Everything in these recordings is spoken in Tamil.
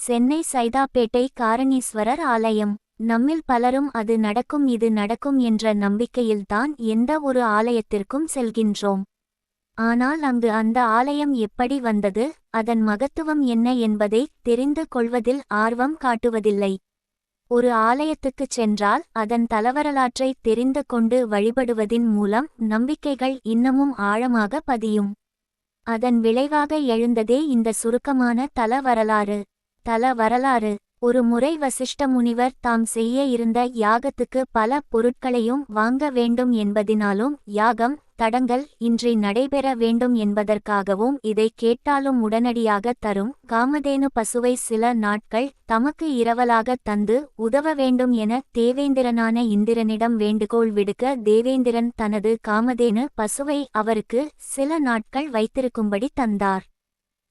சென்னை சைதாப்பேட்டை காரணீஸ்வரர் ஆலயம். நம்மில் பலரும் அது நடக்கும் இது நடக்கும் என்ற நம்பிக்கையில்தான் எந்த ஒரு ஆலயத்திற்கும் செல்கின்றோம். ஆனால் அங்கு அந்த ஆலயம் எப்படி வந்தது அதன் மகத்துவம் என்ன என்பதை தெரிந்து கொள்வதில் ஆர்வம் காட்டுவதில்லை. ஒரு ஆலயத்துக்குச் சென்றால் அதன் தலவரலாற்றை தெரிந்து கொண்டு வழிபடுவதின் மூலம் நம்பிக்கைகள் இன்னமும் ஆழமாக பதியும். அதன் விளைவாக எழுந்ததே இந்த சுருக்கமான தல வரலாறு தல வரலாறு. ஒரு முறை வசிஷ்ட முனிவர் தாம் செய்ய இருந்த யாகத்துக்கு பல பொருட்களையும் வாங்க வேண்டும் என்பதினாலும் யாகம் தடங்கள் இன்றி நடைபெற வேண்டும் என்பதற்காகவும் இதை கேட்டாலும் உடனடியாக தரும். காமதேனு பசுவை சில நாட்கள் தமக்கு இரவலாக தந்து உதவ வேண்டும் என தேவேந்திரனான இந்திரனிடம் வேண்டுகோள் விடுக்க தேவேந்திரன் தனது காமதேனு பசுவை அவருக்கு சில நாட்கள் வைத்திருக்கும்படி தந்தார்.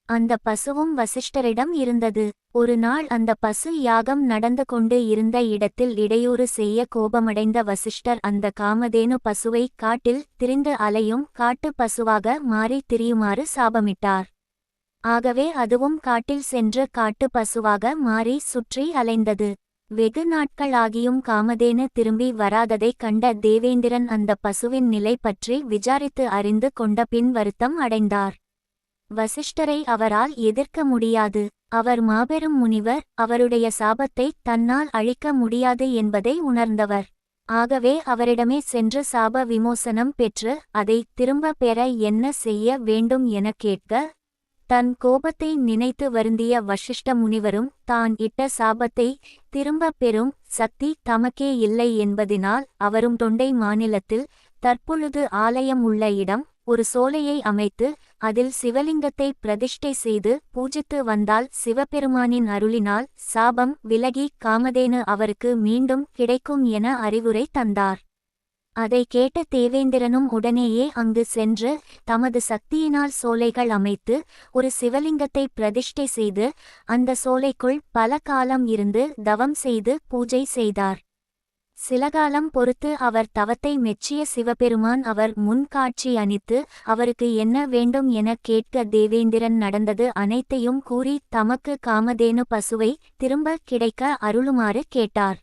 அந்த பசுவும் வசிஷ்டரிடம் இருந்தது. ஒரு நாள் அந்த பசு யாகம் நடந்து கொண்டு இருந்த இடத்தில் இடையூறு செய்ய கோபமடைந்த வசிஷ்டர் அந்த காமதேனு பசுவை காட்டில் திரிந்து அலையும் காட்டு பசுவாக மாறி திரியுமாறு சாபமிட்டார். ஆகவே அதுவும் காட்டில் சென்று காட்டு பசுவாக மாறி சுற்றி அலைந்தது. வெகு நாட்களாகியும் காமதேனு திரும்பி வராததைக் கண்ட தேவேந்திரன் அந்த பசுவின் நிலை பற்றி விசாரித்து அறிந்து கொண்ட பின் வருத்தம் அடைந்தார். வசிஷ்டரை அவரால் எதிர்க்க முடியாது. அவர் மாபெரும் முனிவர் அவருடைய சாபத்தை தன்னால் அழிக்க முடியாது என்பதை உணர்ந்தவர். ஆகவே அவரிடமே சென்று சாப விமோசனம் பெற்று அதை திரும்ப பெற என்ன செய்ய வேண்டும் எனக் கேட்க தன் கோபத்தை நினைத்து வருந்திய வசிஷ்ட முனிவரும் தான் இட்ட சாபத்தை திரும்பப் பெறும் சக்தி தமக்கே இல்லை என்பதினால் அவரும் தொண்டை மாநிலத்தில் தற்பொழுது ஆலயம் உள்ள இடம் ஒரு சோலையை அமைத்து அதில் சிவலிங்கத்தை பிரதிஷ்டை செய்து பூஜித்து வந்தால் சிவபெருமானின் அருளினால் சாபம் விலகி காமதேனு அவருக்கு மீண்டும் கிடைக்கும் என அறிவுரை தந்தார். அதை கேட்ட தேவேந்திரனும் உடனேயே அங்கு சென்று தமது சக்தியினால் சோலைகள் அமைத்து ஒரு சிவலிங்கத்தை பிரதிஷ்டை செய்து அந்த சோலைக்குள் பல காலம் இருந்து தவம் செய்து பூஜை செய்தார். சிலகாலம் பொறுத்து அவர் தவத்தை மெச்சிய சிவபெருமான் அவர் முன் காட்சி அணித்து அவருக்கு என்ன வேண்டும் எனக் கேட்க தேவேந்திரன் நடந்தது அனைத்தையும் கூறி தமக்கு காமதேனு பசுவை திரும்ப கிடைக்க அருளுமாறு கேட்டார்.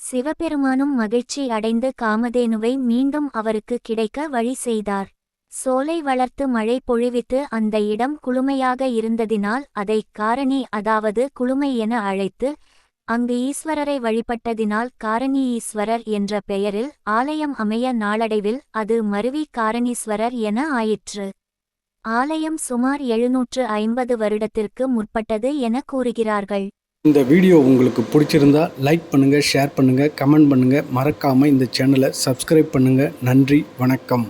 சிவபெருமானும் மகிழ்ச்சி அடைந்து காமதேனுவை மீண்டும் அவருக்கு கிடைக்க வழி செய்தார். சோலை வளர்த்து மழை பொழிவித்து அந்த இடம் குளுமையாக இருந்ததினால் அதை காரணி அதாவது குளுமை என அழைத்து அங்கு ஈஸ்வரரை வழிபட்டதினால் காரணி ஈஸ்வரர் என்ற பெயரில் ஆலயம் அமைய நாளடைவில் அது மருவி காரணீஸ்வரர் என ஆயிற்று. ஆலயம் சுமார் எழுநூற்று ஐம்பது வருடத்திற்கு முற்பட்டது என கூறுகிறார்கள். இந்த வீடியோ உங்களுக்கு பிடிச்சிருந்தா லைக் பண்ணுங்கள் ஷேர் பண்ணுங்கள் கமெண்ட் பண்ணுங்கள் மறக்காமல் இந்த சேனலை சப்ஸ்கிரைப் பண்ணுங்கள் நன்றி வணக்கம்.